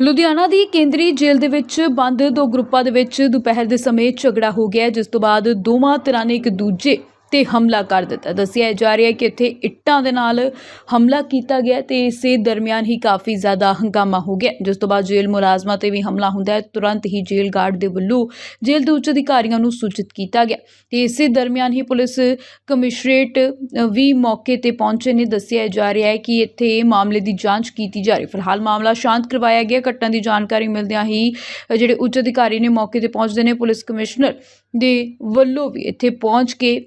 ਲੁਧਿਆਣਾ ਦੀ ਕੇਂਦਰੀ ਜੇਲ੍ਹ ਦੇ ਵਿੱਚ ਬੰਦ ਦੋ ਗਰੁੱਪਾਂ ਦੇ ਵਿੱਚ ਦੁਪਹਿਰ ਦੇ ਸਮੇਂ ਝਗੜਾ ਹੋ ਗਿਆ ਜਿਸ ਤੋਂ ਬਾਅਦ ਦੋਵਾਂ ਧਿਰਾਂ ਨੇ ਇੱਕ ਦੂਜੇ ਤੇ ਹਮਲਾ ਕਰ ਦਿੱਤਾ। ਦੱਸਿਆ ਜਾ ਰਿਹਾ ਹੈ ਕਿ ਇੱਥੇ ਇੱਟਾਂ ਦੇ ਨਾਲ ਹਮਲਾ ਕੀਤਾ ਗਿਆ ਤੇ ਇਸੇ ਦਰਮਿਆਨ ਹੀ ਕਾਫੀ ਜ਼ਿਆਦਾ ਹੰਗਾਮਾ ਹੋ ਗਿਆ ਜਿਸ ਤੋਂ ਬਾਅਦ ਜੇਲ੍ਹ ਮੁਲਾਜ਼ਮਾਂ ਤੇ ਵੀ ਹਮਲਾ ਹੁੰਦਾ ਹੈ। ਤੁਰੰਤ ਹੀ ਜੇਲ੍ਹ ਗਾਰਡ ਦੇ ਵੱਲੋਂ ਜੇਲ੍ਹ ਦੇ ਉੱਚ ਅਧਿਕਾਰੀਆਂ ਨੂੰ ਸੂਚਿਤ ਕੀਤਾ ਗਿਆ। ਤੇ ਇਸੇ ਦਰਮਿਆਨ ਹੀ ਪੁਲਿਸ ਕਮਿਸ਼ਨਰੇਟ ਵੀ ਮੌਕੇ ਤੇ ਪਹੁੰਚੇ ਨੇ। ਦੱਸਿਆ ਜਾ ਰਿਹਾ ਹੈ ਕਿ ਇੱਥੇ ਮਾਮਲੇ ਦੀ ਜਾਂਚ ਕੀਤੀ ਜਾ ਰਹੀ ਫਿਲਹਾਲ ਮਾਮਲਾ ਸ਼ਾਂਤ ਕਰਵਾਇਆ ਗਿਆ। ਘਟਨਾ ਦੀ ਜਾਣਕਾਰੀ ਮਿਲਦਿਆਂ ਹੀ ਜਿਹੜੇ ਉੱਚ ਅਧਿਕਾਰੀ ਨੇ ਮੌਕੇ ਤੇ ਪਹੁੰਚਦੇ ਨੇ, ਪੁਲਿਸ ਕਮਿਸ਼ਨਰ ਦੇ ਵੱਲੋਂ ਵੀ ਇੱਥੇ ਪਹੁੰਚ ਕੇ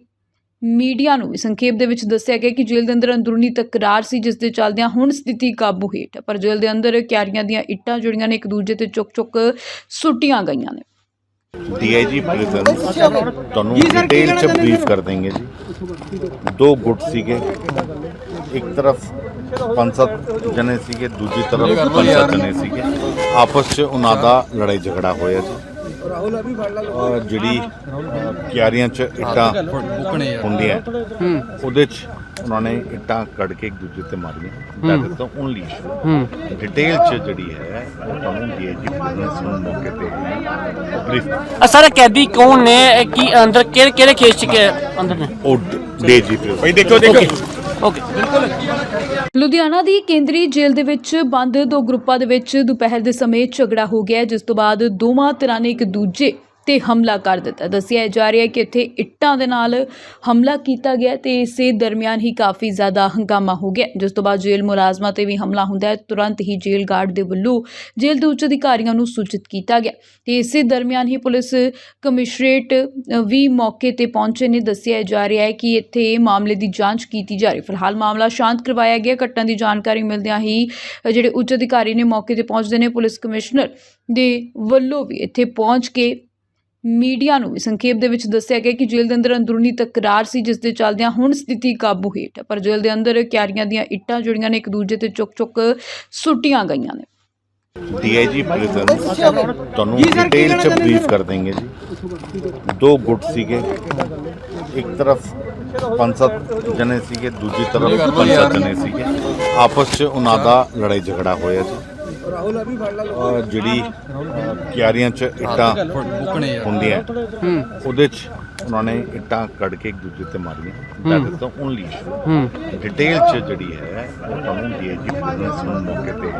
ਮੀਡੀਆ ਨੂੰ ਸੰਖੇਪ ਦੇ ਵਿੱਚ ਦੱਸਿਆ ਗਿਆ ਕਿ ਜੇਲ੍ਹ ਦੇ ਅੰਦਰ ਅੰਦਰੂਨੀ ਤਕਰਾਰ ਸੀ ਜਿਸ ਦੇ ਚੱਲਦਿਆਂ ਹੁਣ ਸਥਿਤੀ ਕਾਬੂ ਹੇਠ ਹੈ। ਪਰ ਜੇਲ੍ਹ ਦੇ ਅੰਦਰ ਕਿਆਰੀਆਂ ਦੀਆਂ ਇੱਟਾਂ ਜਿਹੜੀਆਂ ਨੇ ਇੱਕ ਦੂਜੇ ਤੇ ਚੁੱਕ-ਚੁੱਕ ਸੁੱਟੀਆਂ ਗਈਆਂ ਨੇ। ਡੀਆਈਜੀ ਪ੍ਰਿਜ਼ਨ ਤੁਹਾਨੂੰ ਡਿਟੇਲ ਚ ਬਰੀਫ ਕਰ ਦੇंगे ਜੀ। ਦੋ ਗੁੱਟ ਸੀਗੇ। ਇੱਕ ਤਰਫ ਪੰਜ ਸੱਤ ਜਣੇ ਸੀਗੇ ਦੂਜੀ ਤਰਫ ਪੰਜ ਸੱਤ ਜਣੇ ਸੀਗੇ। ਆਪਸ ਚ ਉਹਨਾਂ ਦਾ ਲੜਾਈ ਝਗੜਾ ਹੋਇਆ ਜੀ। ਜਿਹੜੀ ਕਿਆਰੀਆਂ ਚ ਇੱਟਾਂ ਹੁੰਦੀਆਂ। ਉਹਦੇ ਚ ਉਹਨਾਂ ਨੇ ਇੱਟਾਂ ਕੱਢ ਕੇ ਇੱਕ ਦੂਜੇ ਤੇ ਮਾਰੀਆਂ। That is the only issue detail ਚ ਜਿਹੜੀ ਹੈ ਉਹ ਤੁਹਾਨੂੰ ਡੀਆਈਜੀ ਪ੍ਰਿਜ਼ਨ ਨੂੰ ਮੌਕੇ ਤੇ ਬਰੀਫ ਆ ਸਾਰੇ ਕੈਦੀ ਕੌਣ ਨੇ? ਇਹ ਕੀ ਅੰਦਰ ਕਿਹੜੇ ਕਿਹੜੇ ਕੇਸ ਚ ਕੇ ਅੰਦਰ ਨੇ? ਉਹ ਡੀਆਈਜੀ ਪ੍ਰਿਜ਼ਨ ਭਾਈ ਦੇਖੋ ਦੇਖੋ ਓਕੇ ਲੁਧਿਆਣਾ ਦੀ ਕੇਂਦਰੀ ਜੇਲ੍ਹ ਦੇ ਵਿੱਚ ਬੰਦ ਦੋ ਗਰੁੱਪਾਂ ਦੇ ਵਿੱਚ ਦੁਪਹਿਰ ਦੇ ਸਮੇਂ ਝਗੜਾ ਹੋ ਗਿਆ ਜਿਸ ਤੋਂ ਬਾਅਦ ਦੋਵਾਂ ਧਿਰਾਂ ਨੇ ਇੱਕ ਦੂਜੇ ਤੇ ਹਮਲਾ ਕਰ ਦਿੱਤਾ। ਦੱਸਿਆ ਜਾ ਰਿਹਾ ਹੈ ਕਿ ਇੱਥੇ ਇੱਟਾਂ ਦੇ ਨਾਲ ਹਮਲਾ ਕੀਤਾ ਗਿਆ ਤੇ ਇਸੇ ਦਰਮਿਆਨ ਹੀ ਕਾਫੀ ਜ਼ਿਆਦਾ ਹੰਗਾਮਾ ਹੋ ਗਿਆ। ਜਿਸ ਤੋਂ ਬਾਅਦ ਜੇਲ੍ਹ ਮੁਲਾਜ਼ਮਾਂ ਤੇ ਵੀ ਹਮਲਾ ਹੁੰਦਾ ਹੈ। ਤੁਰੰਤ ਹੀ ਜੇਲ੍ਹ ਗਾਰਡ ਦੇ ਵੱਲੋਂ ਜੇਲ੍ਹ ਦੇ ਉੱਚ ਅਧਿਕਾਰੀਆਂ ਨੂੰ ਸੂਚਿਤ ਕੀਤਾ ਗਿਆ। ਤੇ ਇਸੇ ਦਰਮਿਆਨ ਹੀ ਪੁਲਿਸ ਕਮਿਸ਼ਨਰੇਟ ਵੀ ਮੌਕੇ ਤੇ ਪਹੁੰਚੇ ਨੇ। ਦੱਸਿਆ ਜਾ ਰਿਹਾ ਹੈ ਕਿ ਇੱਥੇ ਮਾਮਲੇ ਦੀ ਜਾਂਚ ਕੀਤੀ ਜਾ ਰਹੀ ਫਿਲਹਾਲ ਮਾਮਲਾ ਸ਼ਾਂਤ ਕਰਵਾਇਆ ਗਿਆ। ਘਟਨਾ ਦੀ ਜਾਣਕਾਰੀ ਮਿਲਦਿਆਂ ਹੀ ਜਿਹੜੇ ਉੱਚ ਅਧਿਕਾਰੀ ਨੇ ਮੌਕੇ ਤੇ ਪਹੁੰਚਦੇ ਨੇ, ਪੁਲਿਸ ਕਮਿਸ਼ਨਰ ਦੇ ਵੱਲੋਂ ਵੀ ਇੱਥੇ ਪਹੁੰਚ ਕੇ ਮੀਡੀਆ ਨੂੰ ਵੀ। ਸੰਖੇਪ ਦੇ ਵਿੱਚ ਦੱਸਿਆ ਗਿਆ ਕਿ ਜੇਲ੍ਹ ਦੇ ਅੰਦਰ ਅੰਦਰੂਨੀ ਤਕਰਾਰ ਸੀ ਜਿਸ ਦੇ ਚੱਲਦਿਆਂ ਹੁਣ ਸਥਿਤੀ ਕਾਬੂ ਹੇਠ ਹੈ। ਪਰ ਜੇਲ੍ਹ ਦੇ ਅੰਦਰ ਕਿਆਰੀਆਂ ਦੀਆਂ ਇੱਟਾਂ ਜਿਹੜੀਆਂ ਨੇ ਇੱਕ ਦੂਜੇ ਤੇ ਚੁੱਕ-ਚੁੱਕ ਸੁੱਟੀਆਂ ਗਈਆਂ ਨੇ। ਡੀਆਈਜੀ ਪ੍ਰਿਜ਼ਨ ਤੁਹਾਨੂੰ ਡਿਟੇਲ ਚ ਬਰੀਫ ਕਰ ਦੇंगे ਜੀ। ਦੋ ਗੁੱਟ ਸੀਗੇ। ਇੱਕ ਤਰਫ ਪੰਜ ਸੱਤ ਜਣੇ ਸੀਗੇ ਦੂਜੀ ਤਰਫ ਪੰਜ ਸੱਤ ਜਣੇ ਸੀਗੇ। ਆਪਸ ਚ ਉਹਨਾਂ ਦਾ ਲੜਾਈ ਝਗੜਾ ਹੋਇਆ ਜੀ। ਔਰ ਜਿਹੜੀ ਅਹ, ਕਿਆਰੀਆਂ ਚ ਇੱਟਾਂ ਹੁੰਦੀਆਂ। ਉਹਦੇ ਚ ਉਹਨਾਂ ਨੇ ਇੱਟਾਂ ਕੱਢ ਕੇ ਇੱਕ ਦੂਜੇ ਤੇ ਮਾਰੀਆਂ। That is the only issue detail ਚ ਜਿਹੜੀ ਹੈ ਉਹ ਤੁਹਾਨੂੰ ਡੀਆਈਜੀ ਪ੍ਰਿਜ਼ਨ ਨੂੰ ਮੌਕੇ ਤੇ।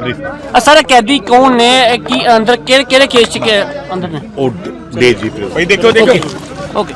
ਬਰੀਫ ਆ ਸਾਰੇ ਕੈਦੀ ਕੌਣ ਨੇ? ਇਹ ਕੀ ਅੰਦਰ ਕਿਹੜੇ ਕਿਹੜੇ ਕੇਸ ਚ ਕੇ ਅੰਦਰ ਨੇ? ਉਹ ਡੀਆਈਜੀ ਪ੍ਰਿਜ਼ਨ ਭਾਈ ਦੇਖੋ ਦੇਖੋ ਓਕੇ